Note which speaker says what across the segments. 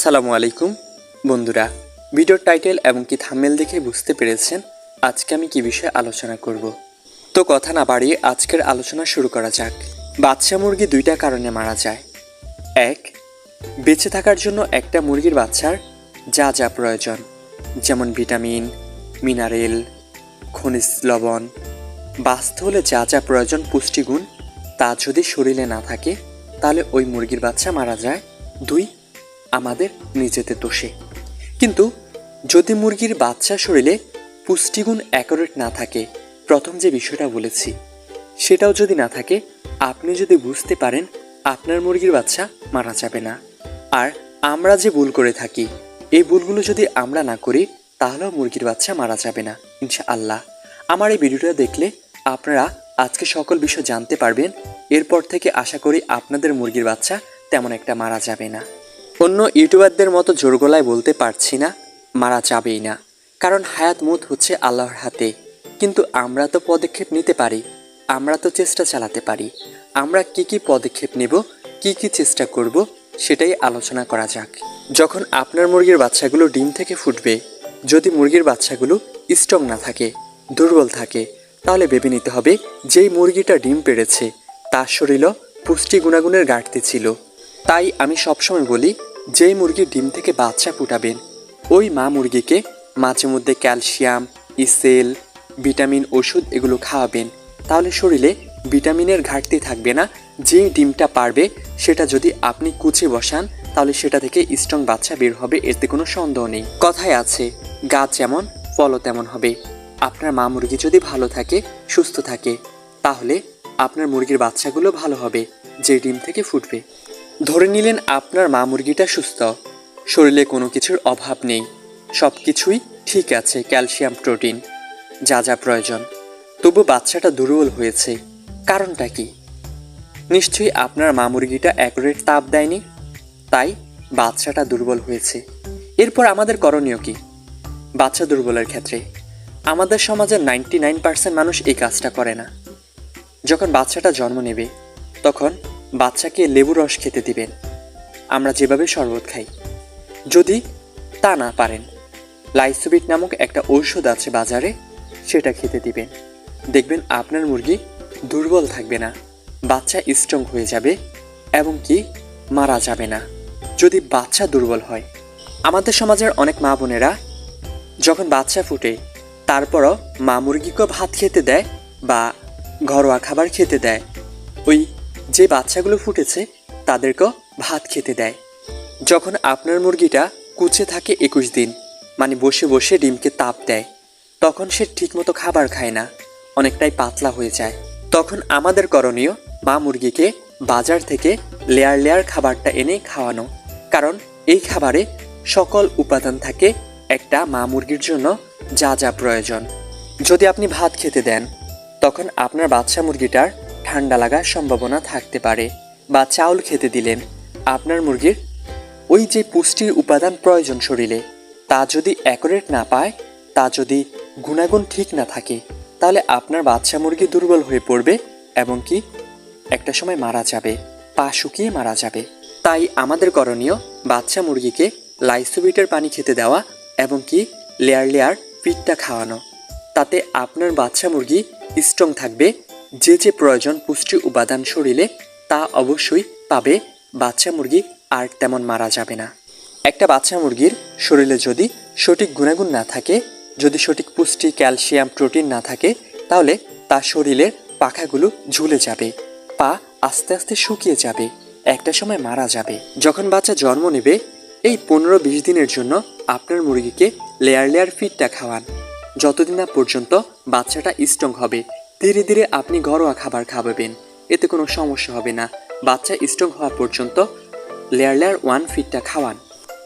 Speaker 1: আসসালামু আলাইকুম, বন্ধুরা। ভিডিওর টাইটেল এবং কি থাম্বেল দেখে বুঝতে পেরেছেন? আজকে আমি কি বিষয়ে আলোচনা করব? তো কথা না বাড়িয়ে আজকের আলোচনা শুরু করা যাক। বাচ্চা মুরগি দুইটা কারণে মারা যায়। এক, বেঁচে থাকার জন্য একটা মুরগির বাচ্চার যা যা প্রয়োজন, যেমন ভিটামিন, মিনারেল, খনিজ লবণ। বাঁচতে হলে যা যা প্রয়োজন পুষ্টিগুণ, তা যদি শরীরে না থাকে, তাহলে ওই মুরগির বাচ্চা মারা যায়। দুই আমাদের নিজেদের দোষে। কিন্তু যদি মুরগির বাচ্চা শরীরে পুষ্টিগুণ অ্যাকোরেট না থাকে, প্রথম যে বিষয়টা বলেছি, সেটাও যদি না থাকে, আপনি যদি বুঝতে পারেন আপনার মুরগির বাচ্চা মারা যাবে না। আর আমরা যে ভুল করে থাকি, এই ভুলগুলো যদি আমরা না করি, তাহলেও মুরগির বাচ্চা মারা যাবে না ইনশা আল্লাহ আমার এই ভিডিওটা দেখলে আপনারা আজকে সকল বিষয় জানতে পারবেন, এরপর থেকে আশা করি আপনাদের মুরগির বাচ্চা তেমন একটা মারা যাবে না। অন্য ইউটিউবারদের মতো জোর গলায় বলতে পারছি না, মারা যাবেই না। কারণ হায়াত মুত হচ্ছে আল্লাহর হাতে। কিন্তু আমরা তো পদক্ষেপ নিতে পারি, আমরা তো চেষ্টা চালাতে পারি। আমরা কি কি পদক্ষেপ নেব, কি কি চেষ্টা করব, সেটাই আলোচনা করা যাক। যখন আপনার মুরগির বাচ্চাগুলো ডিম থেকে ফুটবে, যদি মুরগির বাচ্চাগুলো স্ট্রং না থাকে, দুর্বল থাকে, তাহলে ভেবে নিতে হবে যেই মুরগিটা ডিম পেড়েছে, তার শরীরও পুষ্টি গুণাগুণের ঘাটতি ছিল। তাই আমি সবসময় বলি যেই মুরগি ডিম থেকে বাচ্চা ফুটাবেন, ওই মা মুরগিকে মাঝে মধ্যে ক্যালসিয়াম, ইসেল, ভিটামিন ওষুধ এগুলো খাওয়াবেন। তাহলে শরীরে ভিটামিনের ঘাটতি থাকবে না, যেই ডিমটা পারবে সেটা যদি আপনি কুচে বসান, তাহলে সেটা থেকে স্ট্রং বাচ্চা বের হবে, এতে কোনো সন্দেহ নেই। কথায় আছে গাছ যেমন, ফলও তেমন হবে। আপনার মা মুরগি যদি ভালো থাকে, সুস্থ থাকে, তাহলে আপনার মুরগির বাচ্চাগুলো ভালো হবে, যে ডিম থেকে ফুটবে। ধরে নিলেন আপনার মা মুরগিটা সুস্থ। শরীরে কোনো কিছুর অভাব নেই। সব কিছুই ঠিক আছে, ক্যালসিয়াম, প্রোটিন, যা যা প্রয়োজন। তবু বাচ্চাটা দুর্বল হয়েছে। কারণটা কি? নিশ্চয়ই আপনার মা মুরগিটা অ্যাকুরেট তাপ দেয়নি? তাই বাচ্চাটা দুর্বল হয়েছে। এরপর আমাদের করণীয় কি? বাচ্চা দুর্বলের ক্ষেত্রে আমাদের সমাজের নাইনটি নাইন পার্সেন্ট মানুষ এই কাজটা করে না। যখন বাচ্চাটা জন্ম নেবে, তখন বাচ্চাকে লেবু রস খেতে দিবেন। আমরা যেভাবে শরবত খাই। যদি তা না পারেন, লাইসোবিট নামক একটা ঔষধ আছে বাজারে, সেটা খেতে দিবেন। দেখবেন আপনার মুরগি দুর্বল থাকবে না, বাচ্চা স্ট্রং হয়ে যাবে এবং কি মারা যাবে না। যদি বাচ্চা দুর্বল হয়, আমাদের সমাজের অনেক মা বোনেরা যখন বাচ্চা ফুটে, তারপরও মা মুরগিকেও ভাত খেতে দেয় বা ঘরোয়া খাবার খেতে দেয়। ওই যে বাচ্চাগুলো ফুটেছে, তাদেরকেও ভাত খেতে দেয়। যখন আপনার মুরগিটা কুচে থাকে একুশ দিন মানে বসে বসে ডিমকে তাপ দেয়, তখন সে ঠিকমতো খাবার খায় না, অনেকটাই পাতলা হয়ে যায়। তখন আমাদের করণীয় মা মুরগিকে বাজার থেকে লেয়ার লেয়ার খাবারটা এনে খাওয়ানো, কারণ এই খাবারে সকল উপাদান থাকে একটা মা মুরগির জন্য যা যা প্রয়োজন। যদি আপনি ভাত খেতে দেন, তখন আপনার বাচ্চা মুরগিটার ঠান্ডা লাগার সম্ভাবনা থাকতে পারে। বা চাউল খেতে দিলেন। আপনার মুরগির ওই যে পুষ্টির উপাদান প্রয়োজন শরীরে, তা যদি অ্যাকুরেট না পায়, তা যদি গুণাগুণ ঠিক না থাকে, তাহলে আপনার বাচ্চা মুরগি দুর্বল হয়ে পড়বে এবং কি? একটা সময় মারা যাবে, পা শুকিয়ে মারা যাবে। তাই আমাদের করণীয় বাচ্চা মুরগিকে লাইসোবিটের পানি খেতে দেওয়া এবং কি? লেয়ার লেয়ার পিঠটা খাওয়ানো। তাতে আপনার বাচ্চা মুরগি স্ট্রং থাকবে যে যে প্রয়োজন পুষ্টি উপাদান শরীরে, তা অবশ্যই পাবে। বাচ্চা মুরগি আর তেমন মারা যাবে না। একটা বাচ্চা মুরগির শরীরে যদি সঠিক গুণাগুণ না থাকে, যদি সঠিক পুষ্টি, ক্যালসিয়াম, প্রোটিন না থাকে, তাহলে তার শরীরের পাখাগুলো ঝুলে যাবে, পা আস্তে আস্তে শুকিয়ে যাবে, একটা সময় মারা যাবে। যখন বাচ্চা জন্ম নেবে, এই পনেরো বিশ দিনের জন্য আপনার মুরগিকে লেয়ার লেয়ার ফিডটা খাওয়ান। যতদিন না পর্যন্ত বাচ্চাটা স্ট্রং হবে ধীরে ধীরে আপনি ঘরোয়া খাবার খাওয়াবেন এতে কোনো সমস্যা হবে না। বাচ্চা স্ট্রং হওয়া পর্যন্ত লেয়ার লেয়ার ওয়ান ফিডটা খাওয়ান।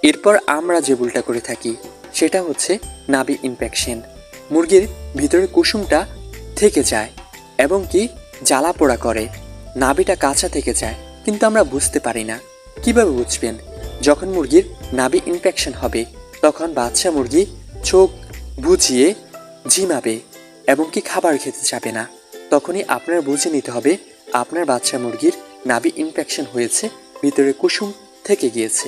Speaker 1: এরপর আমরা যে ভুলটা করে থাকি, সেটা হচ্ছে নাবি ইনফেকশন মুরগির ভিতরে কুসুমটা থেকে যায় এবং কি জ্বালা পোড়া করে। নাবিটা কাঁচা থেকে যায়, কিন্তু আমরা বুঝতে পারি না। কীভাবে বুঝবেন? যখন মুরগির নাবি ইনফেকশন হবে, তখন বাচ্চা মুরগি চোখ বুঝিয়ে ঝিমাবে। এবং কি খাবার খেতে যাবে না। তখনই আপনার বুঝে নিতে হবে, আপনার বাচ্চা মুরগির নাভি ইনফেকশন হয়েছে, ভিতরে কুসুম থেকে গিয়েছে।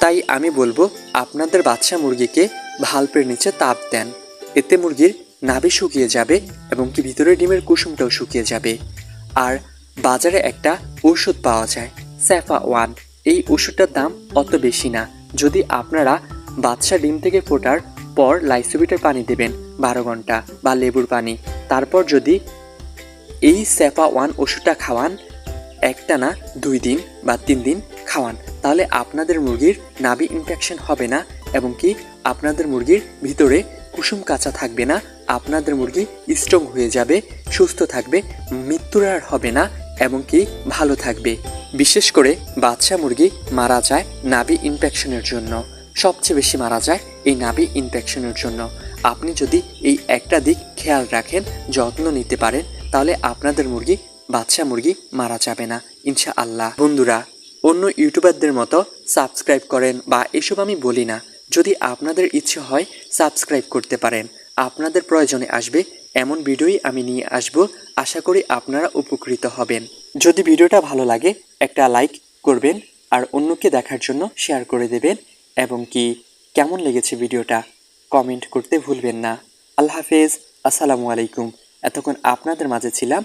Speaker 1: তাই আমি বলব, আপনাদের বাচ্চা মুরগিকে ভাল্পের নিচে তাপ দেন। এতে মুরগির নাভি শুকিয়ে যাবে এবং কি ভিতরে ডিমের কুসুমটাও শুকিয়ে যাবে। আর বাজারে একটা ওষুধ পাওয়া যায় স্যাফা ওয়ান এই ওষুধটার দাম অত বেশি না। যদি আপনারা বাচ্চা ডিম থেকে ফোটার পর লাইসোবিটার পানি দেবেন, বারো ঘণ্টা, বা লেবুর পানি। তারপর যদি এই স্যাফা ওয়ান ওষুধটা খাওয়ান একটা না দুই দিন, বা তিন দিন খাওয়ান, তাহলে আপনাদের মুরগির নাভি ইনফেকশন হবে না, এবং কি আপনাদের মুরগির ভিতরে কুসুম কাঁচা থাকবে না, আপনাদের মুরগি স্ট্রং হয়ে যাবে, সুস্থ থাকবে, মৃত্যুর আর হবে না, এবং কি ভালো থাকবে। বিশেষ করে বাচ্চা মুরগি মারা যায় নাভি ইনফেকশনের জন্য। সবচেয়ে বেশি মারা যায় এই নাভি ইনফেকশনের জন্য। আপনি যদি এই একটা দিক খেয়াল রাখেন, যত্ন নিতে পারেন, তাহলে আপনাদের মুরগি, বাচ্চা মুরগি মারা যাবে না ইনশা আল্লাহ বন্ধুরা, অন্য ইউটিউবারদের মতো সাবস্ক্রাইব করেন বা এসব আমি বলি না। যদি আপনাদের ইচ্ছে হয়, সাবস্ক্রাইব করতে পারেন। আপনাদের প্রয়োজনে আসবে, এমন ভিডিওই আমি নিয়ে আসব। আশা করি আপনারা উপকৃত হবেন। যদি ভিডিওটা ভালো লাগে, একটা লাইক করবেন, আর অন্যকে দেখার জন্য শেয়ার করে দেবেন। এবং কি কেমন লেগেছে ভিডিওটা কমেন্ট করতে ভুলবেন না। আল্লাহ হাফেজ, আসসালামু আলাইকুম। এতক্ষণ আপনাদের মাঝে ছিলাম